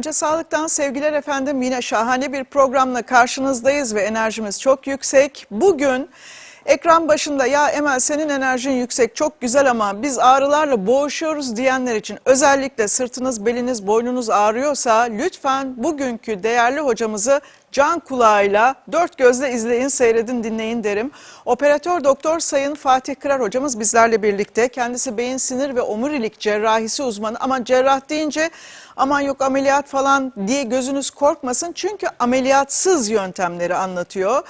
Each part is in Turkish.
Önce sağlıktan sevgiler efendim. Yine şahane bir programla karşınızdayız ve enerjimiz çok yüksek. Bugün ekran başında ya Emel senin enerjin yüksek çok güzel ama biz ağrılarla boğuşuyoruz diyenler için özellikle sırtınız, beliniz, boynunuz ağrıyorsa lütfen bugünkü değerli hocamızı can kulağıyla dört gözle izleyin, seyredin, dinleyin derim. Operatör doktor Sayın Fatih Kırar hocamız bizlerle birlikte. Kendisi beyin sinir ve omurilik cerrahisi uzmanı ama cerrah deyince aman yok ameliyat falan diye gözünüz korkmasın. Çünkü ameliyatsız yöntemleri anlatıyor.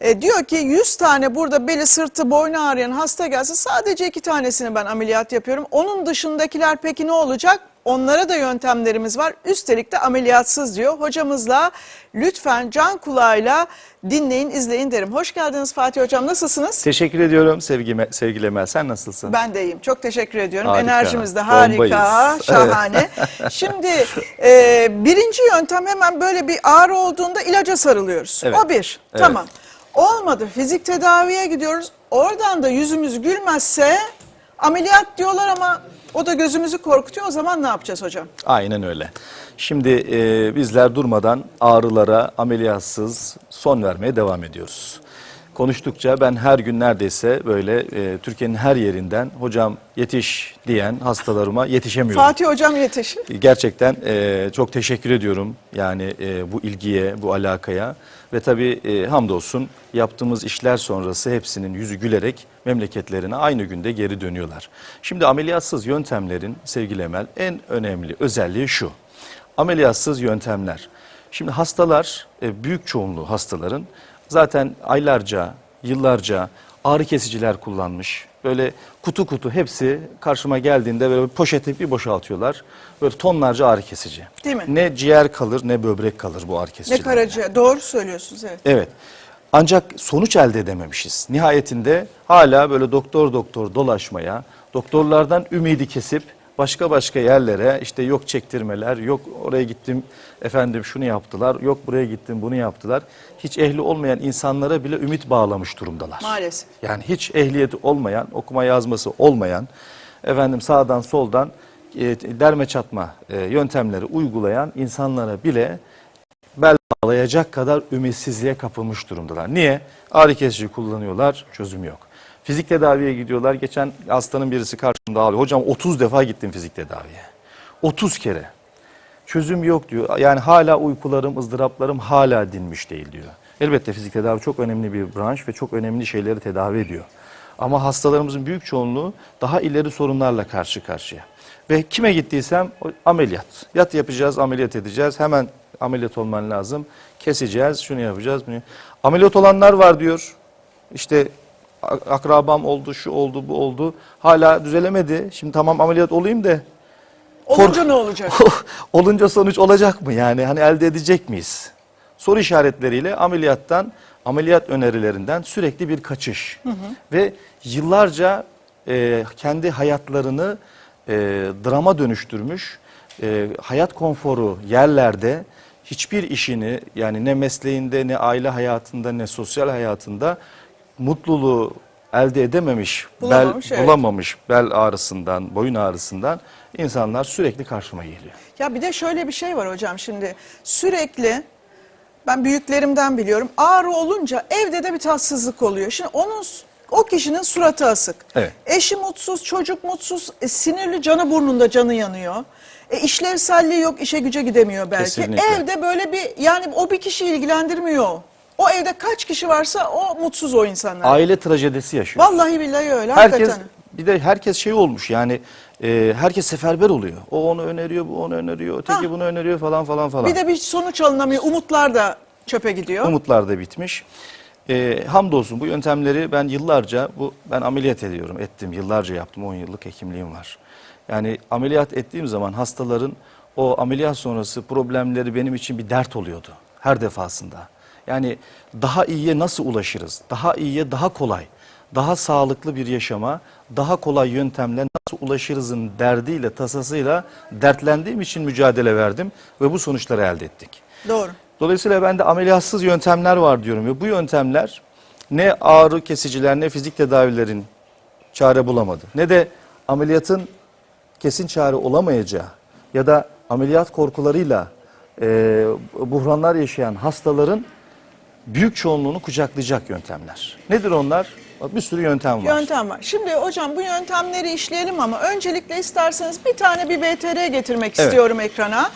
E, diyor ki 100 tane burada beli sırtı boynu ağrıyan hasta gelse sadece iki tanesini ben ameliyat yapıyorum. Onun dışındakiler peki ne olacak? Onlara da yöntemlerimiz var. Üstelik de ameliyatsız diyor. Hocamızla lütfen can kulağıyla dinleyin, izleyin derim. Hoş geldiniz Fatih Hocam. Nasılsınız? Teşekkür ediyorum sevgime, sevgili Emel. Sen nasılsın? Ben de iyiyim. Çok teşekkür ediyorum. Harika. Enerjimiz de harika, Bombayız. şahane. Şimdi e, birinci yöntem hemen böyle bir ağrı olduğunda ilaca sarılıyoruz. Evet. O bir. Evet. Tamam. Olmadı. Fizik tedaviye gidiyoruz. Oradan da yüzümüz gülmezse ameliyat diyorlar ama o da gözümüzü korkutuyor. O zaman ne yapacağız hocam? Aynen öyle. Şimdi e, bizler durmadan ağrılara ameliyatsız son vermeye devam ediyoruz. Konuştukça ben her gün neredeyse böyle e, Türkiye'nin her yerinden hocam yetiş diyen hastalarıma yetişemiyorum. Fatih hocam yetiş. Gerçekten e, çok teşekkür ediyorum yani e, bu ilgiye, bu alakaya ve tabii e, hamdolsun yaptığımız işler sonrası hepsinin yüzü gülerek memleketlerine aynı günde geri dönüyorlar. Şimdi ameliyatsız yöntemlerin sevgili Emel en önemli özelliği şu. Ameliyatsız yöntemler. Şimdi hastalar, e, büyük çoğunluğu hastaların zaten aylarca, yıllarca ağrı kesiciler kullanmış. Böyle kutu kutu hepsi karşıma geldiğinde böyle poşeti bir boşaltıyorlar. Böyle tonlarca ağrı kesici. Değil mi? Ne ciğer kalır ne böbrek kalır bu ağrı Ne kesiciler. karaciğer. Doğru söylüyorsunuz evet. Evet. Ancak sonuç elde edememişiz. Nihayetinde hala böyle doktor doktor dolaşmaya, doktorlardan ümidi kesip başka başka yerlere işte yok çektirmeler, yok oraya gittim efendim şunu yaptılar, yok buraya gittim bunu yaptılar. Hiç ehli olmayan insanlara bile ümit bağlamış durumdalar. Maalesef. Yani hiç ehliyeti olmayan, okuma yazması olmayan, efendim sağdan soldan e, derme çatma e, yöntemleri uygulayan insanlara bile bel bağlayacak kadar ümitsizliğe kapılmış durumdalar. Niye? Ağrı kesici kullanıyorlar, çözüm yok. Fizik tedaviye gidiyorlar. Geçen hastanın birisi karşımda ağlıyor. Hocam 30 defa gittim fizik tedaviye. 30 kere. Çözüm yok diyor. Yani hala uykularım, ızdıraplarım hala dinmiş değil diyor. Elbette fizik tedavi çok önemli bir branş ve çok önemli şeyleri tedavi ediyor. Ama hastalarımızın büyük çoğunluğu daha ileri sorunlarla karşı karşıya. Ve kime gittiysem ameliyat. Yat yapacağız, ameliyat edeceğiz. Hemen ameliyat olman lazım. Keseceğiz, şunu yapacağız. Bunu. Ameliyat olanlar var diyor. İşte akrabam oldu, şu oldu, bu oldu. Hala düzelemedi. Şimdi tamam ameliyat olayım da Olunca ne olacak? olunca sonuç olacak mı yani hani elde edecek miyiz? Soru işaretleriyle ameliyattan, ameliyat önerilerinden sürekli bir kaçış ve yıllarca e, kendi hayatlarını e, drama dönüştürmüş, e, hayat konforu yerlerde hiçbir işini yani ne mesleğinde ne aile hayatında ne sosyal hayatında mutluluğu elde edememiş, Bulamamış, bel, evet. bulamamış bel ağrısından, boyun ağrısından insanlar sürekli karşıma geliyor. Ya bir de şöyle bir şey var hocam şimdi sürekli ben büyüklerimden biliyorum ağrı olunca evde de bir tatsızlık oluyor. Şimdi onun o kişinin suratı asık. Evet. Eşi mutsuz, çocuk mutsuz, e, sinirli canı burnunda canı yanıyor. E, işlevselliği yok, işe güce gidemiyor belki. Kesinlikle. Evde böyle bir yani o bir kişi ilgilendirmiyor. O evde kaç kişi varsa o mutsuz o insanlar. Aile trajedisi yaşıyor. Vallahi billahi öyle herkes hakikaten. bir de herkes şey olmuş yani e, herkes seferber oluyor. O onu öneriyor, bu onu öneriyor, öteki Ha. bunu öneriyor falan falan falan. Bir de bir sonuç alınamıyor. Umutlar da çöpe gidiyor. Umutlar da bitmiş. E, hamdolsun bu yöntemleri ben yıllarca bu ben ameliyat ediyorum ettim yıllarca yaptım 10 yıllık hekimliğim var. Yani ameliyat ettiğim zaman hastaların o ameliyat sonrası problemleri benim için bir dert oluyordu her defasında. Yani daha iyiye nasıl ulaşırız? Daha iyiye daha kolay, daha sağlıklı bir yaşama, daha kolay yöntemle nasıl ulaşırızın derdiyle, tasasıyla dertlendiğim için mücadele verdim ve bu sonuçları elde ettik. Doğru. Dolayısıyla ben de ameliyatsız yöntemler var diyorum ve bu yöntemler ne ağrı kesiciler ne fizik tedavilerin çare bulamadı. Ne de ameliyatın kesin çare olamayacağı ya da ameliyat korkularıyla e, buhranlar yaşayan hastaların büyük çoğunluğunu kucaklayacak yöntemler. Nedir onlar? Bak, Bir sürü yöntem var. Yöntem var. Şimdi hocam bu yöntemleri işleyelim ama öncelikle isterseniz bir tane bir VTR getirmek Evet. istiyorum ekrana.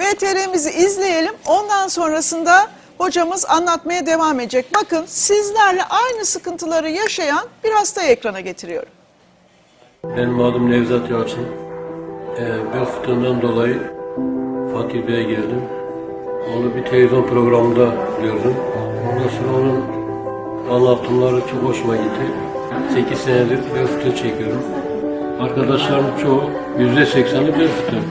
VTR'mizi izleyelim. Ondan sonrasında hocamız anlatmaya devam edecek. Bakın sizlerle aynı sıkıntıları yaşayan bir hastayı ekrana getiriyorum. Benim adım Nevzat Yalçın. Ee, bel fıtığından dolayı Fatih Bey'e geldim. Onu bir televizyon programında gördüm. Ondan sonra onun anlatımları çok hoşuma gitti. 8 senedir fıtığı çekiyorum. Arkadaşlarım çoğu %80'i bel fıtığı.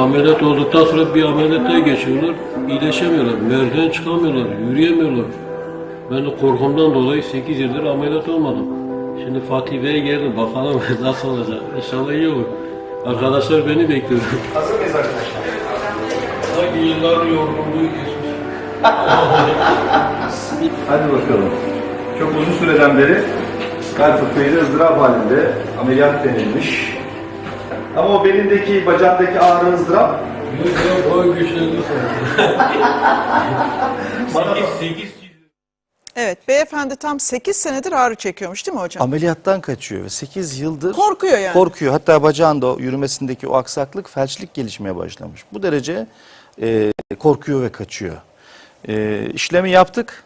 Ameliyat olduktan sonra bir ameliyata geçiyorlar. iyileşemiyorlar. Merdiven çıkamıyorlar. Yürüyemiyorlar. Ben de korkumdan dolayı 8 yıldır ameliyat olmadım. Şimdi Fatih Bey'e geldim. Bakalım nasıl olacak. İnşallah iyi olur. Arkadaşlar beni bekliyor. Hazır mıyız arkadaşlar? Sanki yılların yorgunluğu geçmiş. Hadi bakalım. Çok uzun süreden beri bel fıtığıyla ızdırap halinde ameliyat denilmiş. Ama o belindeki, bacağındaki ağrı ızdırap Yok boy güçlendi sonra. 8 8 Evet beyefendi tam 8 senedir ağrı çekiyormuş değil mi hocam? ameliyattan kaçıyor ve 8 yıldır Korkuyor yani. Korkuyor. Hatta bacağında o yürümesindeki o aksaklık felçlik gelişmeye başlamış. Bu derece e, korkuyor ve kaçıyor. E, işlemi yaptık.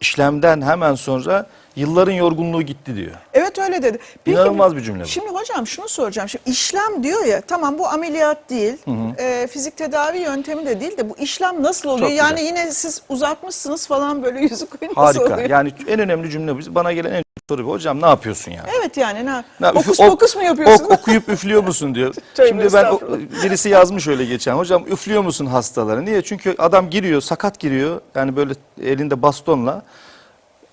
İşlemden hemen sonra yılların yorgunluğu gitti diyor. Evet öyle dedi. İnanılmaz bir cümle bu. Şimdi hocam şunu soracağım. Şimdi işlem diyor ya tamam bu ameliyat değil. e, fizik tedavi yöntemi de değil de bu işlem nasıl oluyor? Çok yani güzel. yine siz uzatmışsınız falan böyle yüzü koyun nasıl Harika. oluyor? Yani en önemli cümle bu. Bana gelen en soru bu. Hocam ne yapıyorsun yani? Evet yani ne? Ne- Okus ok- pokus mu yapıyorsun? ok- okuyup üflüyor musun diyor. Şimdi ben birisi yazmış öyle geçen. Hocam üflüyor musun hastalara? Niye? Çünkü adam giriyor, sakat giriyor. Yani böyle elinde bastonla.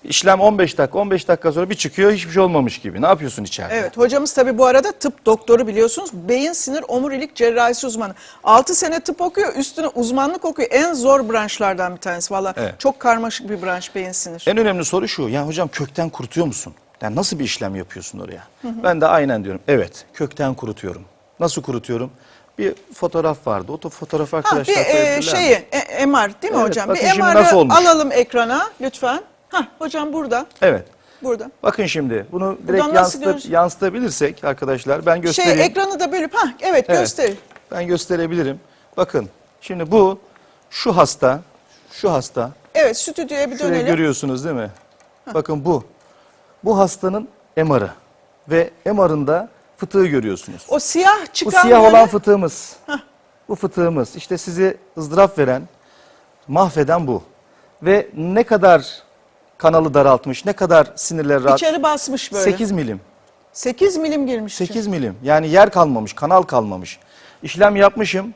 İşlem 15 dakika, 15 dakika sonra bir çıkıyor hiçbir şey olmamış gibi. Ne yapıyorsun içeride? Evet hocamız tabii bu arada tıp doktoru biliyorsunuz. Beyin sinir omurilik cerrahisi uzmanı. 6 sene tıp okuyor üstüne uzmanlık okuyor. En zor branşlardan bir tanesi valla. Evet. Çok karmaşık bir branş beyin sinir. En önemli soru şu. Ya hocam kökten kurutuyor musun? Yani nasıl bir işlem yapıyorsun oraya? Ben de aynen diyorum. Evet, kökten kurutuyorum. Nasıl kurutuyorum? Bir fotoğraf vardı. O da fotoğrafı Ha, arkadaşlar bir e, şeyi mi? e, MR değil mi Evet, hocam? Bir MR'ı alalım ekrana lütfen. Ha hocam burada. Evet. Burada. Bakın şimdi bunu direkt nasıl görüyorsun? yansıtabilirsek arkadaşlar ben göstereyim. Şey ekranı da bölüp ha evet, Evet. göster. Ben gösterebilirim. Bakın şimdi bu şu hasta, şu hasta. Evet stüdyoya bir Şurayı dönelim. görüyorsunuz değil mi? Bakın bu. Bu hastanın MR'ı ve MR'ında fıtığı görüyorsunuz. O siyah Bu çıkan siyah böyle- olan fıtığımız. Bu fıtığımız. İşte sizi ızdırap veren, mahveden bu. Ve ne kadar kanalı daraltmış, ne kadar sinirler rahat. içeri basmış böyle. 8 milim. 8 milim girmiş. 8 milim. Yani yer kalmamış, kanal kalmamış. İşlem yapmışım.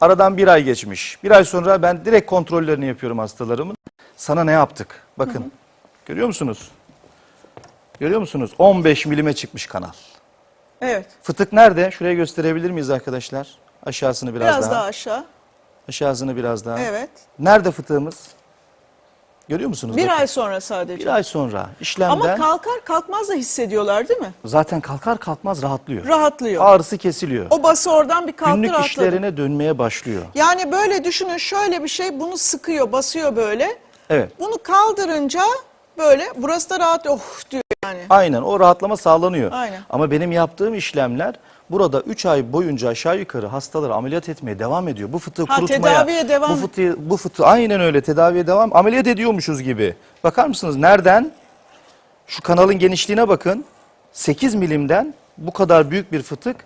Aradan bir ay geçmiş. Bir ay sonra ben direkt kontrollerini yapıyorum hastalarımın. Sana ne yaptık? Bakın. Görüyor musunuz? Görüyor musunuz? 15 milime çıkmış kanal. Evet. Fıtık nerede? Şuraya gösterebilir miyiz arkadaşlar? Aşağısını biraz, Biraz, daha. daha. aşağı. Aşağısını biraz daha. Evet. Nerede fıtığımız? Görüyor musunuz? Bir Bakın. ay sonra sadece. Bir ay sonra işlemden Ama kalkar kalkmaz da hissediyorlar değil mi? zaten kalkar kalkmaz rahatlıyor. Rahatlıyor. Ağrısı kesiliyor. O bası oradan bir kalktı Günlük rahatladı. işlerine dönmeye başlıyor. Yani böyle düşünün şöyle bir şey bunu sıkıyor basıyor böyle. Evet. Bunu kaldırınca böyle burası da rahat oh diyor yani. Aynen o rahatlama sağlanıyor. Aynen. Ama benim yaptığım işlemler burada 3 ay boyunca aşağı yukarı hastaları ameliyat etmeye devam ediyor. Bu fıtığı Ha, kurutmaya. tedaviye devam. Bu fıtığı, bu fıtığı aynen öyle tedaviye devam. Ameliyat ediyormuşuz gibi. Bakar mısınız nereden? Şu kanalın genişliğine bakın. 8 milimden bu kadar büyük bir fıtık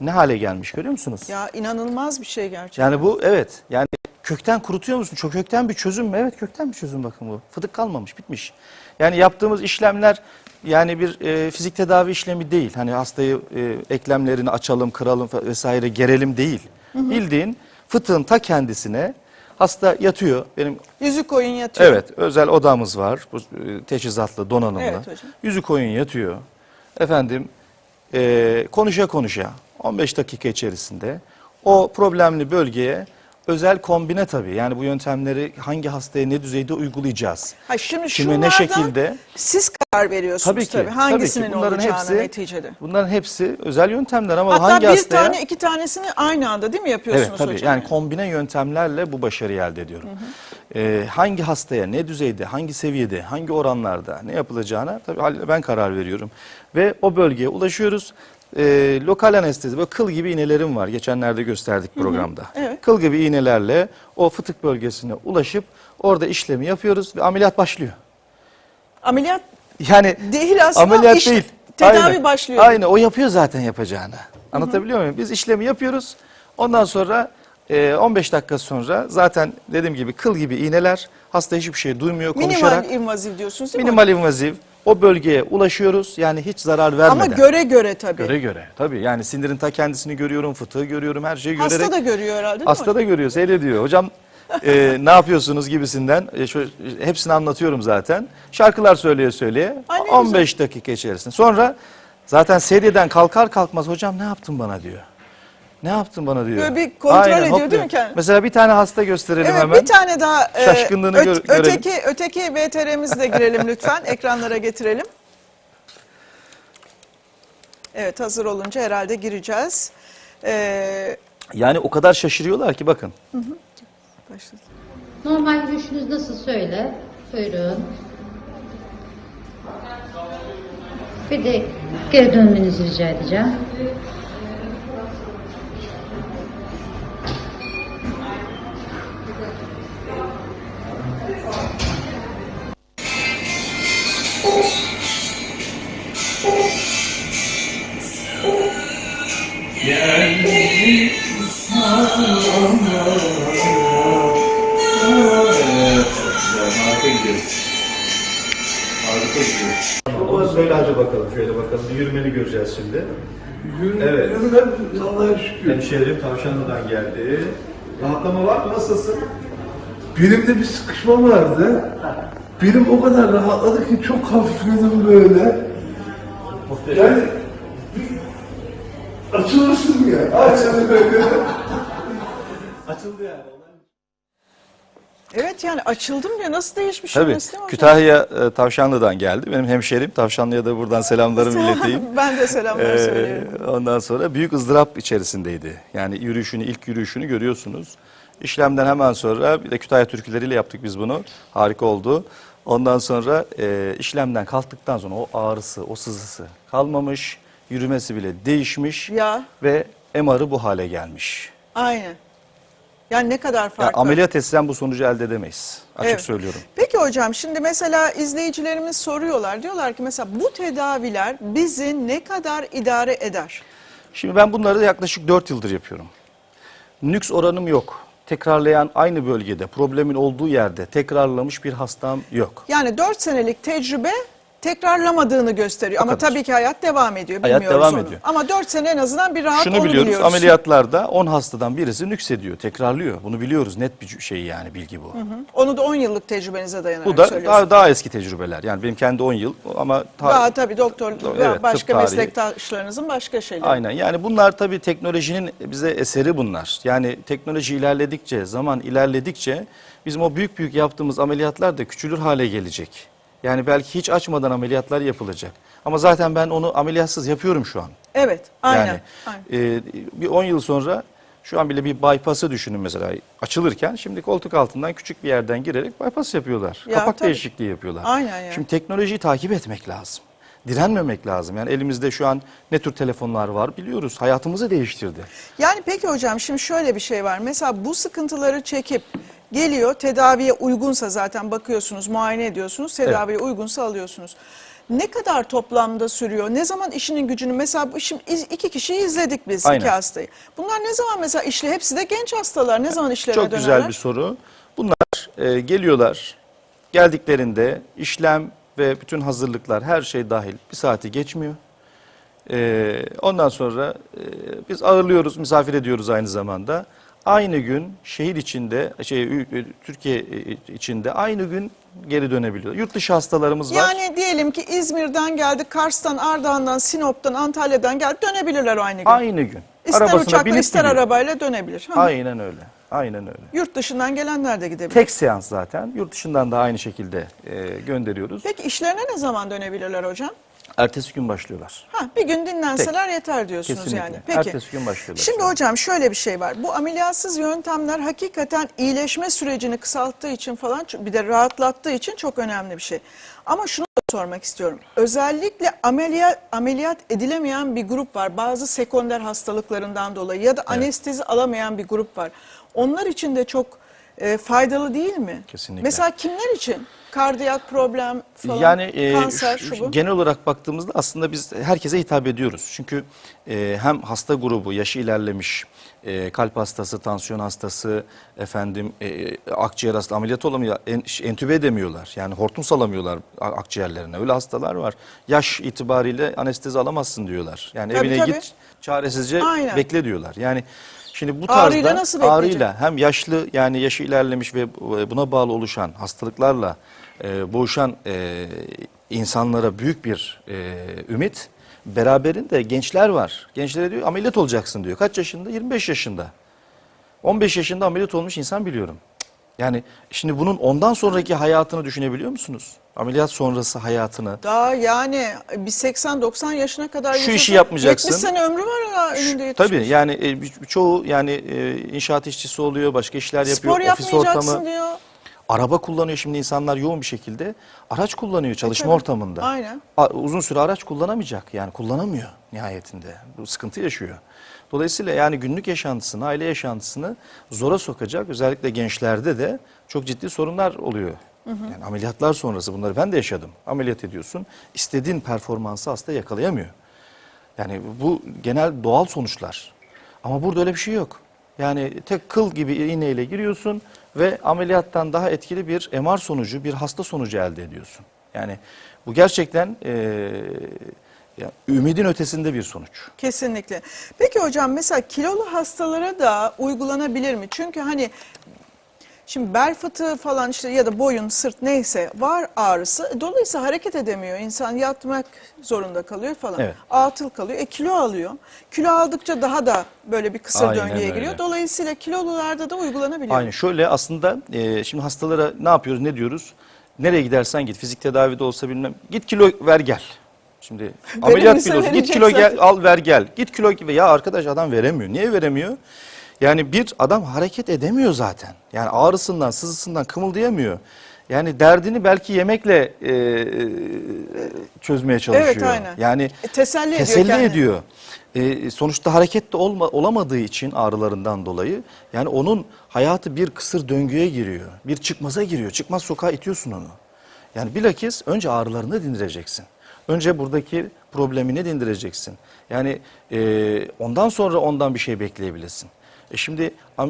ne hale gelmiş görüyor musunuz? Ya inanılmaz bir şey gerçekten. Yani bu evet yani kökten kurutuyor musun? Çok kökten bir çözüm mü? Evet kökten bir çözüm bakın bu. Fıtık kalmamış bitmiş. Yani yaptığımız işlemler yani bir e, fizik tedavi işlemi değil. Hani hastayı e, eklemlerini açalım, kıralım vesaire gerelim değil. Bildiğin fıtığın ta kendisine hasta yatıyor. Benim Yüzü koyun yatıyor. evet özel odamız var. Bu e, teçhizatlı donanımlı. Evet hocam. Yüzü koyun yatıyor. Efendim e, konuşa konuşa 15 dakika içerisinde o problemli bölgeye özel kombine tabii. Yani bu yöntemleri hangi hastaya ne düzeyde uygulayacağız? Ha şimdi Kime ne şekilde? siz karar veriyorsunuz Tabii tabii. ki. Hangisinin tabii ki. Bunların olacağını hepsi, neticede. Bunların hepsi özel yöntemler ama Hatta hangi bir hastaya? tane iki tanesini aynı anda değil mi yapıyorsunuz Evet tabii hocam? yani kombine yöntemlerle bu başarıyı elde ediyorum. Ee, hangi hastaya ne düzeyde, hangi seviyede, hangi oranlarda ne yapılacağına tabii ben karar veriyorum. Ve o bölgeye ulaşıyoruz. Ee, lokal anestezi böyle kıl gibi iğnelerim var. Geçenlerde gösterdik programda. evet. Kıl gibi iğnelerle o fıtık bölgesine ulaşıp orada işlemi yapıyoruz ve ameliyat başlıyor. Ameliyat Yani değil aslında ameliyat iş- değil. tedavi Aynen. başlıyor. Aynen o yapıyor zaten yapacağını. Anlatabiliyor muyum? Biz işlemi yapıyoruz. Ondan sonra e, 15 dakika sonra zaten dediğim gibi kıl gibi iğneler hasta hiçbir şey duymuyor konuşarak. minimal invaziv diyorsunuz değil mi? Minimal invaziv o bölgeye ulaşıyoruz. Yani hiç zarar vermeden. Ama göre göre tabii. göre göre. Tabii yani sindirin ta kendisini görüyorum, fıtığı görüyorum, her şeyi görerek. Hasta da görüyor herhalde değil mi? Hasta da görüyor, seyrediyor. Hocam e, ne yapıyorsunuz gibisinden e, şu, hepsini anlatıyorum zaten. Şarkılar söyleye söyleye Ay ne 15 dakika içerisinde. Sonra zaten sedyeden kalkar kalkmaz hocam ne yaptın bana diyor. Ne yaptın bana diyor. Böyle bir kontrol ediyor değil mi kendini? Mesela bir tane hasta gösterelim Evet hemen. bir tane daha e, Şaşkınlığını gör- görelim. öteki öteki VTR'mizi de girelim lütfen ekranlara getirelim. Evet hazır olunca herhalde gireceğiz. Ee, Yani o kadar şaşırıyorlar ki bakın. başladı. Normal yürüyüşünüz nasıl söyle? Buyurun. Bir de geri dönmenizi rica edeceğim. Harika gidiyoruz. Harika gidiyoruz. O söyle hadi bakalım şöyle bakalım. Bir yürümeni göreceğiz şimdi. Evet. Allah'a şükür. Hemşehrim Tavşanlı'dan geldi. Rahatlama var mı? Nasılsın? Benim de bir sıkışma vardı. Benim o kadar rahatladı ki çok hafifledim böyle. Yani bir açılırsın ya. Açılır böyle. Açıldı yani. Evet yani açıldım ya nasıl değişmiş Tabii. Kütahya e, Tavşanlı'dan geldi. Benim hemşerim. Tavşanlı'ya da buradan selamlarımı ileteyim. ben de selamlar Ee, söylüyorum. ondan sonra büyük ızdırap içerisindeydi. Yani yürüyüşünü, ilk yürüyüşünü görüyorsunuz. İşlemden hemen sonra bir de Kütahya türküleriyle yaptık biz bunu. Harika oldu. Ondan sonra e, işlemden kalktıktan sonra o ağrısı, o sızısı kalmamış. Yürümesi bile değişmiş. Ya. Ve MR'ı bu hale gelmiş. Aynen. Yani ne kadar Yani farklı. ameliyat etsen bu sonucu elde edemeyiz. Açık Evet. söylüyorum. Peki hocam şimdi mesela izleyicilerimiz soruyorlar. Diyorlar ki mesela bu tedaviler bizi ne kadar idare eder? Şimdi ben bunları yaklaşık 4 yıldır yapıyorum. Nüks oranım yok. Tekrarlayan aynı bölgede, problemin olduğu yerde tekrarlamış bir hastam yok. Yani 4 senelik tecrübe tekrarlamadığını gösteriyor. Ama kadar. tabii ki hayat devam ediyor. Hayat Bilmiyoruz devam onu. ediyor. Ama 4 sene en azından bir rahat Şunu onu biliyoruz, biliyoruz. ameliyatlarda 10 hastadan birisi nüksediyor, tekrarlıyor. Bunu biliyoruz, net bir şey yani bilgi bu. Onu da 10 yıllık tecrübenize dayanarak Bu da daha, daha eski tecrübeler. Yani benim kendi 10 yıl ama ta- Daha tabii doktor Evet, ve tıp başka meslektaşlarınızın başka şeyleri. Aynen yani bunlar tabii teknolojinin bize eseri bunlar. Yani teknoloji ilerledikçe, zaman ilerledikçe bizim o büyük büyük yaptığımız ameliyatlar da küçülür hale gelecek. Yani belki hiç açmadan ameliyatlar yapılacak. Ama zaten ben onu ameliyatsız yapıyorum şu an. Evet, aynen. Yani aynen. e, bir 10 yıl sonra şu an bile bir bypass'ı düşünün mesela açılırken şimdi koltuk altından küçük bir yerden girerek bypass yapıyorlar. Ya, Kapak tabii. değişikliği yapıyorlar. Aynen yani. Şimdi teknolojiyi takip etmek lazım. Direnmemek lazım. Yani elimizde şu an ne tür telefonlar var biliyoruz. Hayatımızı değiştirdi. Yani peki hocam şimdi şöyle bir şey var. Mesela bu sıkıntıları çekip geliyor tedaviye uygunsa zaten bakıyorsunuz, muayene ediyorsunuz, tedaviye uygunsa alıyorsunuz. Ne kadar toplamda sürüyor? Ne zaman işinin gücünü mesela bu- şimdi iz- iki kişiyi izledik biz Aynen. iki hastayı. Bunlar ne zaman mesela işle hepsi de genç hastalar. Ne zaman işlerine Çok dönerler? güzel bir soru. Bunlar e, geliyorlar. Geldiklerinde işlem ve bütün hazırlıklar her şey dahil bir saati geçmiyor. E, ondan sonra e, biz ağırlıyoruz, misafir ediyoruz aynı zamanda. Aynı gün şehir içinde, şey Türkiye e, içinde aynı gün geri dönebiliyor. Yurt dışı hastalarımız var. Yani diyelim ki İzmir'den geldi, Kars'tan, Ardahan'dan, Sinop'tan, Antalya'dan geldi dönebilirler aynı gün. Aynı gün. İster Arabasına uçakla binip ister gidiyor. arabayla dönebilir. Hı. Aynen öyle. Aynen öyle. Yurt dışından gelenler de gidebilir. Tek seans zaten. Yurt dışından da aynı şekilde e, gönderiyoruz. Peki işlerine ne zaman dönebilirler hocam? Ertesi gün başlıyorlar. Ha, bir gün dinlenseler yeter diyorsunuz Kesinlikle. yani. Peki. Ertesi gün başlıyorlar. Şimdi hocam şöyle bir şey var. Bu ameliyatsız yöntemler hakikaten iyileşme sürecini kısalttığı için falan bir de rahatlattığı için çok önemli bir şey. Ama şunu da sormak istiyorum. Özellikle ameliyat ameliyat edilemeyen bir grup var. Bazı sekonder hastalıklarından dolayı ya da anestezi alamayan bir grup var. Onlar için de çok e, faydalı değil mi? Kesinlikle. Mesela kimler için? Kardiyak problem falan, Yani e, kanser, şu- bu. genel olarak baktığımızda aslında biz herkese hitap ediyoruz. Çünkü e, hem hasta grubu, yaşı ilerlemiş, e, kalp hastası, tansiyon hastası, efendim e, akciğer hastası ameliyat olamıyor, en, entübe edemiyorlar. Yani hortum salamıyorlar akciğerlerine. Öyle hastalar var. Yaş itibariyle anestezi alamazsın diyorlar. Yani Tabii, evine tabii. git çaresizce Aynen. bekle diyorlar. Yani Şimdi bu tarzda Ağrıyla nasıl ağrıyla hem yaşlı yani yaşı ilerlemiş ve buna bağlı oluşan hastalıklarla e, boğuşan e, insanlara büyük bir e, ümit. Beraberinde gençler var. Gençlere diyor ameliyat olacaksın diyor. Kaç yaşında? 25 yaşında. 15 yaşında ameliyat olmuş insan biliyorum. Yani şimdi bunun ondan sonraki hayatını düşünebiliyor musunuz? Ameliyat sonrası hayatını. Daha yani bir 80-90 yaşına kadar Şu işi yapmayacaksın. 70 sene ömrü var ya önünde yetişmiş. Tabii yani e, çoğu yani e, inşaat işçisi oluyor, başka işler yapıyor, Spor ofis ortamı. diyor. Araba kullanıyor şimdi insanlar yoğun bir şekilde. Araç kullanıyor çalışma tabii. ortamında. Aynen. A- Uzun süre araç kullanamayacak yani kullanamıyor nihayetinde. Bu sıkıntı yaşıyor. Dolayısıyla yani günlük yaşantısını, aile yaşantısını zora sokacak özellikle gençlerde de çok ciddi sorunlar oluyor. Yani ameliyatlar sonrası bunları ben de yaşadım. Ameliyat ediyorsun, istediğin performansı hasta yakalayamıyor. Yani bu genel doğal sonuçlar. Ama burada öyle bir şey yok. Yani tek kıl gibi iğneyle giriyorsun ve ameliyattan daha etkili bir MR sonucu, bir hasta sonucu elde ediyorsun. Yani bu gerçekten eee, ya, ümidin ötesinde bir sonuç. Kesinlikle. Peki hocam mesela kilolu hastalara da uygulanabilir mi? Çünkü hani şimdi bel fıtığı falan işte ya da boyun, sırt neyse var ağrısı. Dolayısıyla hareket edemiyor. İnsan yatmak zorunda kalıyor falan. Evet. Atıl kalıyor. E kilo alıyor. Kilo aldıkça daha da böyle bir kısır Aynen döngüye öyle. giriyor. Dolayısıyla kilolularda da uygulanabiliyor. Aynen şöyle aslında eee, şimdi hastalara ne yapıyoruz, ne diyoruz? Nereye gidersen git, fizik tedavide olsa bilmem. Git kilo ver gel. Şimdi ameliyat kilosu git kilo gel al ver gel. Git kilo gibi ya arkadaş adam veremiyor. Niye veremiyor? Yani bir adam hareket edemiyor zaten. Yani ağrısından, sızısından kımıldayamıyor. Yani derdini belki yemekle eee, çözmeye çalışıyor. Evet, aynen. Yani E, teselli ediyor teselli kendini. ediyor. E, sonuçta harekette olma, olamadığı için ağrılarından dolayı yani onun hayatı bir kısır döngüye giriyor. Bir çıkmaza giriyor. Çıkmaz sokağa itiyorsun onu. Yani bilakis önce ağrılarını dindireceksin. Önce buradaki problemini dindireceksin. Yani e, ondan sonra ondan bir şey bekleyebilirsin. E şimdi e,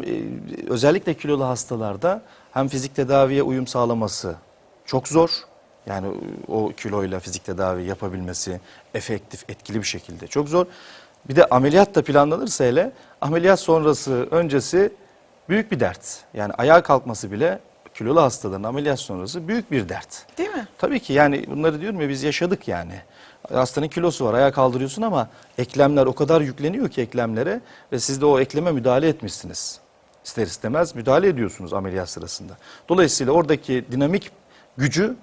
özellikle kilolu hastalarda hem fizik tedaviye uyum sağlaması çok zor. Yani o kiloyla fizik tedavi yapabilmesi efektif, etkili bir şekilde çok zor. Bir de ameliyat da planlanırsa hele ameliyat sonrası, öncesi büyük bir dert. Yani ayağa kalkması bile kilolu hastaların ameliyat sonrası büyük bir dert. Değil mi? Tabii ki yani bunları diyorum ya biz yaşadık yani. Hastanın kilosu var ayağa kaldırıyorsun ama eklemler o kadar yükleniyor ki eklemlere ve siz de o ekleme müdahale etmişsiniz. İster istemez müdahale ediyorsunuz ameliyat sırasında. Dolayısıyla oradaki dinamik gücü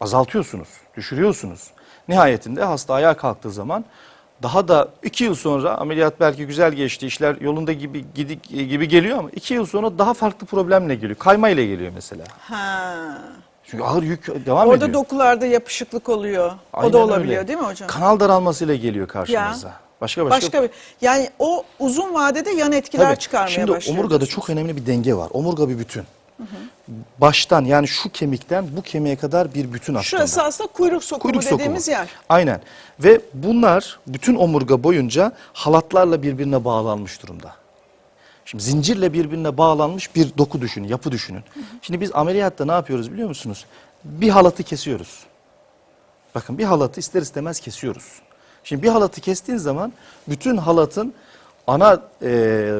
azaltıyorsunuz, düşürüyorsunuz. Nihayetinde hasta ayağa kalktığı zaman daha da iki yıl sonra ameliyat belki güzel geçti, işler yolunda gibi gidik, gibi geliyor ama iki yıl sonra daha farklı problemle geliyor. Kayma ile geliyor mesela. Ha. Çünkü ağır yük devam Orada ediyor. dokularda yapışıklık oluyor. o Aynen da olabiliyor öyle. değil mi hocam? Kanal daralmasıyla geliyor karşımıza. Başka başka. Başka bir yani o uzun vadede yan etkiler Tabii. çıkarmaya Şimdi başlıyor. omurgada çok önemli bir denge var. Omurga bir bütün. Baştan yani şu kemikten bu kemiğe kadar bir bütün aslında. Şurası aslında kuyruk sokumu Kuyruk sokumu. dediğimiz yer. Aynen. Ve bunlar bütün omurga boyunca halatlarla birbirine bağlanmış durumda. Şimdi zincirle birbirine bağlanmış bir doku düşünün, yapı düşünün. Şimdi biz ameliyatta ne yapıyoruz biliyor musunuz? Bir halatı kesiyoruz. Bakın bir halatı ister istemez kesiyoruz. Şimdi bir halatı kestiğin zaman bütün halatın ana e,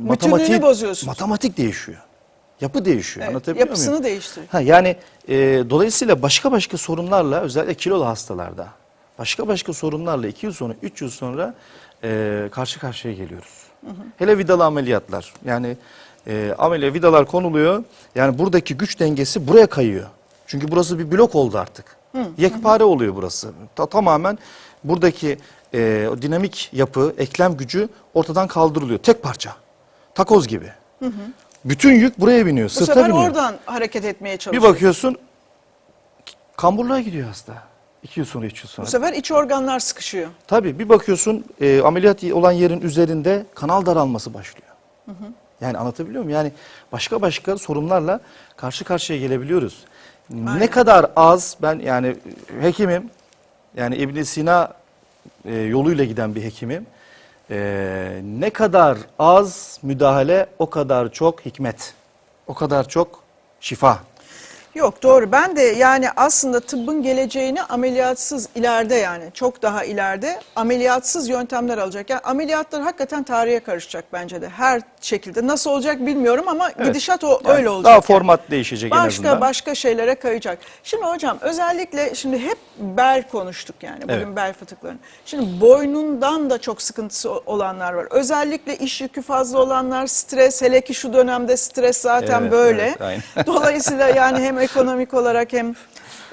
matematiği matematik değişiyor. Yapı değişiyor. Evet, Anlatabiliyor yapısını muyum? değiştiriyor. Ha, yani e, dolayısıyla başka başka sorunlarla özellikle kilolu hastalarda başka başka sorunlarla 2 yıl sonra 3 yıl sonra e, karşı karşıya geliyoruz. Hele vidalı ameliyatlar yani E, ameliyat vidalar konuluyor. Yani buradaki güç dengesi buraya kayıyor. Çünkü burası bir blok oldu artık. Yekpare oluyor burası. Ta- tamamen buradaki e, o dinamik yapı, eklem gücü ortadan kaldırılıyor. Tek parça. Takoz gibi. Bütün yük buraya biniyor. Bu Sırta sefer biniyor. oradan hareket etmeye Bir çalışıyor. bakıyorsun kamburluğa gidiyor hasta. İki yıl sonra, üç yıl sonra. Bu sefer iç organlar sıkışıyor. Tabii bir bakıyorsun e, ameliyat olan yerin üzerinde kanal daralması başlıyor. Yani anlatabiliyor muyum? Yani başka başka sorunlarla karşı karşıya gelebiliyoruz. Ne kadar az ben yani hekimim yani İbn Sina e, yoluyla giden bir hekimim. E, ne kadar az müdahale o kadar çok hikmet. O kadar çok şifa. Yok doğru. Ben de yani aslında tıbbın geleceğini ameliyatsız ileride yani çok daha ileride ameliyatsız yöntemler alacak. Yani ameliyatlar hakikaten tarihe karışacak bence de. Her şekilde nasıl olacak bilmiyorum ama gidişat o Yani öyle olacak. Daha yani. format değişecek en Başka azından. başka şeylere kayacak. Şimdi hocam özellikle şimdi hep bel konuştuk yani bugün Evet. bel fıtıklarını. Şimdi boynundan da çok sıkıntısı olanlar var. Özellikle iş yükü fazla olanlar, stres hele ki şu dönemde stres zaten Evet, böyle. evet, aynen. Dolayısıyla yani hem ekonomik olarak hem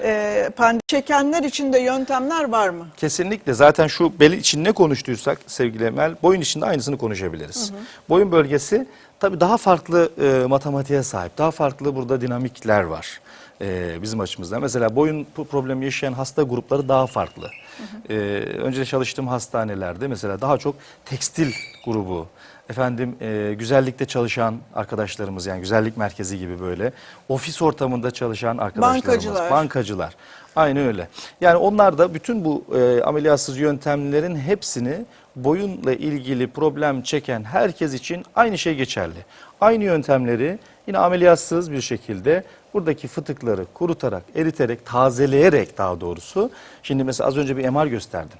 e, pandemi çekenler için de yöntemler var mı? Kesinlikle zaten şu bel için ne konuştuysak sevgili Emel boyun için de aynısını konuşabiliriz. Boyun bölgesi tabii daha farklı e, matematiğe sahip. Daha farklı burada dinamikler var e, bizim açımızdan. Mesela boyun pro- problemi yaşayan hasta grupları daha farklı. E, önce çalıştığım hastanelerde mesela daha çok tekstil grubu, efendim e, güzellikte çalışan arkadaşlarımız yani güzellik merkezi gibi böyle ofis ortamında çalışan arkadaşlarımız, Bankacılar. bankacılar. Aynı öyle. Yani onlar da bütün bu e, ameliyatsız yöntemlerin hepsini boyunla ilgili problem çeken herkes için aynı şey geçerli. Aynı yöntemleri yine ameliyatsız bir şekilde buradaki fıtıkları kurutarak, eriterek, tazeleyerek daha doğrusu. Şimdi mesela az önce bir MR gösterdim.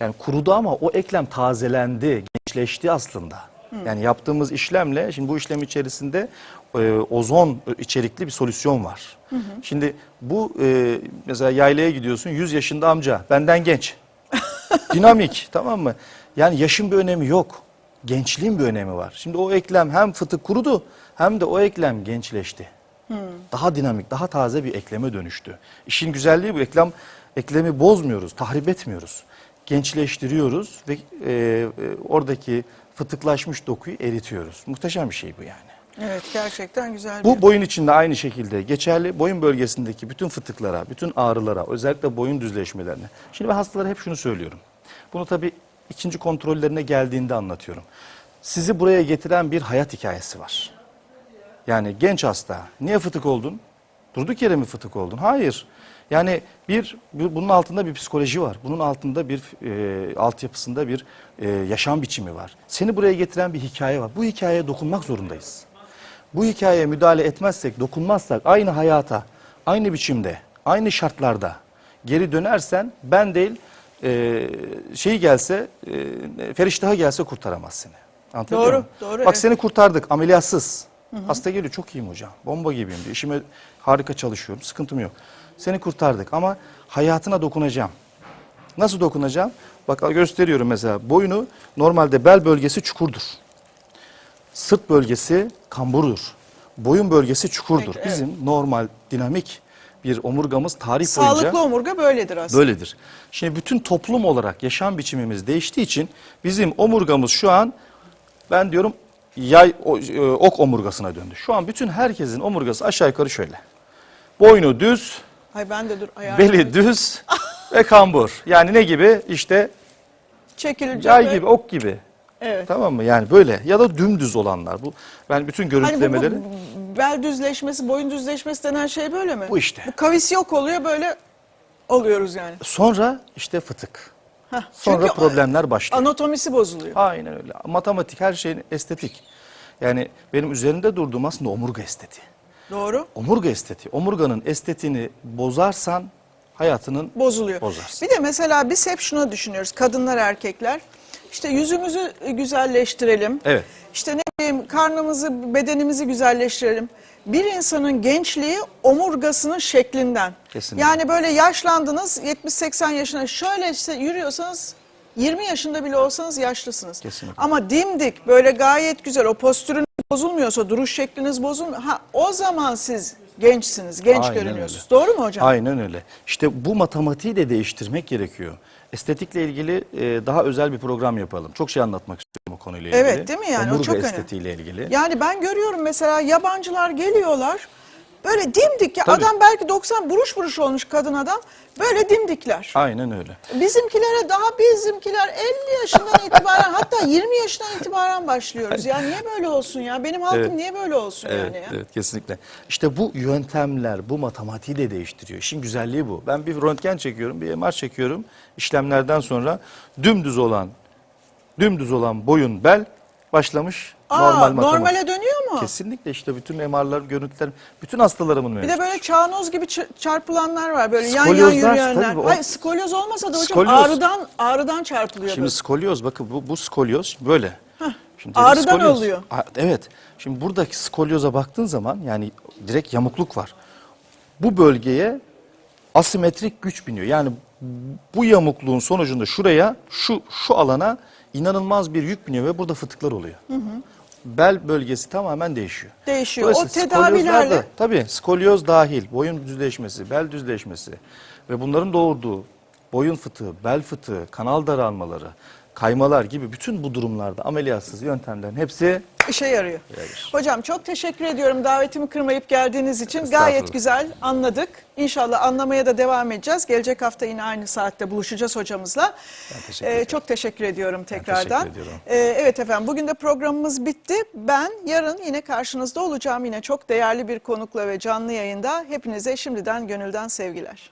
Yani kurudu ama o eklem tazelendi, gençleşti aslında. Yani yaptığımız işlemle, şimdi bu işlem içerisinde e, ozon içerikli bir solüsyon var. Şimdi bu e, mesela yaylaya gidiyorsun 100 yaşında amca benden genç. Dinamik tamam mı? Yani yaşın bir önemi yok. Gençliğin bir önemi var. Şimdi o eklem hem fıtık kurudu hem de o eklem gençleşti. Daha dinamik, daha taze bir ekleme dönüştü. İşin güzelliği bu eklem eklemi bozmuyoruz, tahrip etmiyoruz. Gençleştiriyoruz ve e, e, oradaki fıtıklaşmış dokuyu eritiyoruz. Muhteşem bir şey bu yani. Evet gerçekten güzel bir Bu boyun içinde aynı şekilde geçerli. Boyun bölgesindeki bütün fıtıklara, bütün ağrılara, özellikle boyun düzleşmelerine. Şimdi ben hastalara hep şunu söylüyorum. Bunu tabii ikinci kontrollerine geldiğinde anlatıyorum. Sizi buraya getiren bir hayat hikayesi var. Yani genç hasta, niye fıtık oldun? Durduk yere mi fıtık oldun? Hayır. Yani bir bu- bunun altında bir psikoloji var. Bunun altında bir e, altyapısında bir e, yaşam biçimi var. Seni buraya getiren bir hikaye var. Bu hikayeye dokunmak zorundayız. Bu hikayeye müdahale etmezsek, dokunmazsak aynı hayata, aynı biçimde, aynı şartlarda geri dönersen ben değil e, şey gelse, e, feriştahı gelse kurtaramaz seni. Anlatabiliyor Doğru, muyum? doğru, Bak evet. seni kurtardık ameliyatsız. Hasta geliyor çok iyiyim hocam. Bomba gibiyim diyor. İşime harika çalışıyorum. Sıkıntım yok. Seni kurtardık ama hayatına dokunacağım. Nasıl dokunacağım? Bak gösteriyorum mesela. Boynu normalde bel bölgesi çukurdur. Sırt bölgesi kamburdur. Boyun bölgesi çukurdur. Evet. Bizim normal dinamik bir omurgamız tarih boyunca Sağlıklı omurga böyledir aslında. Böyledir. Şimdi bütün toplum olarak yaşam biçimimiz değiştiği için bizim omurgamız şu an ben diyorum yay e, ok omurgasına döndü. Şu an bütün herkesin omurgası aşağı yukarı şöyle. Boynu düz, Hay ben de dur ayağım. beli düz ve kambur. Yani ne gibi? İşte Çekilecek. yay gibi, ok gibi. Evet. Tamam mı? Yani böyle ya da dümdüz olanlar. Bu ben bütün Hani bu, görüntülemeleri bu bel düzleşmesi, boyun düzleşmesi denen şey böyle mi? Bu işte. Bu kavis yok oluyor böyle oluyoruz yani. sonra işte fıtık. Heh, Sonra problemler başlıyor. Anatomisi bozuluyor. Aynen öyle. Matematik her şeyin estetik. Yani benim üzerinde durduğum aslında omurga estetiği. Doğru. Omurga estetiği. Omurganın estetiğini bozarsan hayatının Bozuluyor. Bozarsın. Bir de mesela biz hep şunu düşünüyoruz kadınlar erkekler. İşte yüzümüzü güzelleştirelim. Evet. İşte ne bileyim karnımızı bedenimizi güzelleştirelim. Bir insanın gençliği omurgasının şeklinden. Kesinlikle. Yani böyle yaşlandınız 70-80 yaşına şöyle işte yürüyorsanız 20 yaşında bile olsanız yaşlısınız. Kesinlikle. Ama dimdik böyle gayet güzel o postürün bozulmuyorsa, duruş şekliniz bozulmuyor. Ha o zaman siz gençsiniz, genç Aynen görünüyorsunuz. Doğru mu hocam? Aynen öyle. İşte bu matematiği de değiştirmek gerekiyor. Estetikle ilgili e, daha özel bir program yapalım. Çok şey anlatmak istiyorum o konuyla ilgili. Evet, değil mi yani? O Omurga çok önemli. estetiğiyle ilgili. Yani ben görüyorum mesela yabancılar geliyorlar. Böyle dimdik ya Tabii. adam belki 90 buruş buruş olmuş kadın adam. Böyle dimdikler. Aynen öyle. Bizimkilere daha bizimkiler 50 yaşından itibaren hatta 20 yaşından itibaren başlıyoruz. Ya niye böyle olsun ya? Benim halkım Evet. niye böyle olsun Evet, yani ya? evet kesinlikle. İşte bu yöntemler, bu matematiği de değiştiriyor. İşin güzelliği bu. Ben bir röntgen çekiyorum, bir MR çekiyorum. İşlemlerden sonra dümdüz olan, dümdüz olan boyun bel başlamış Aa, normal matematik. normale dönüyor mu? Kesinlikle işte bütün MR'lar, görüntüler, bütün hastalarımın Bir mevcut. de böyle çağnoz gibi çarpılanlar var böyle yan yan yürüyenler. tabii o- Hayır skolyoz olmasa da hocam Skolyoz. ağrıdan ağrıdan çarpılıyor. Şimdi skolyoz bakın bu, bu skolyoz böyle. Şimdi ağrıdan skolyoz- oluyor. A- Evet. Şimdi buradaki skolyoza baktığın zaman yani direkt yamukluk var. Bu bölgeye asimetrik güç biniyor. Yani bu yamukluğun sonucunda şuraya şu şu alana inanılmaz bir yük biniyor ve burada fıtıklar oluyor. Bel bölgesi tamamen değişiyor. Değişiyor. O tedavilerle- tabii skolyoz dahil, boyun düzleşmesi, bel düzleşmesi ve bunların doğurduğu boyun fıtığı, bel fıtığı, kanal daralmaları, kaymalar gibi bütün bu durumlarda ameliyatsız yöntemlerin hepsi İşe yarıyor. Hocam çok teşekkür ediyorum davetimi kırmayıp geldiğiniz için. Gayet güzel anladık. İnşallah anlamaya da devam edeceğiz. Gelecek hafta yine aynı saatte buluşacağız hocamızla. teşekkür Ee, çok teşekkür ediyorum tekrardan. teşekkür ediyorum. Ee, evet efendim bugün de programımız bitti. Ben yarın yine karşınızda olacağım. Yine çok değerli bir konukla ve canlı yayında. Hepinize şimdiden gönülden sevgiler.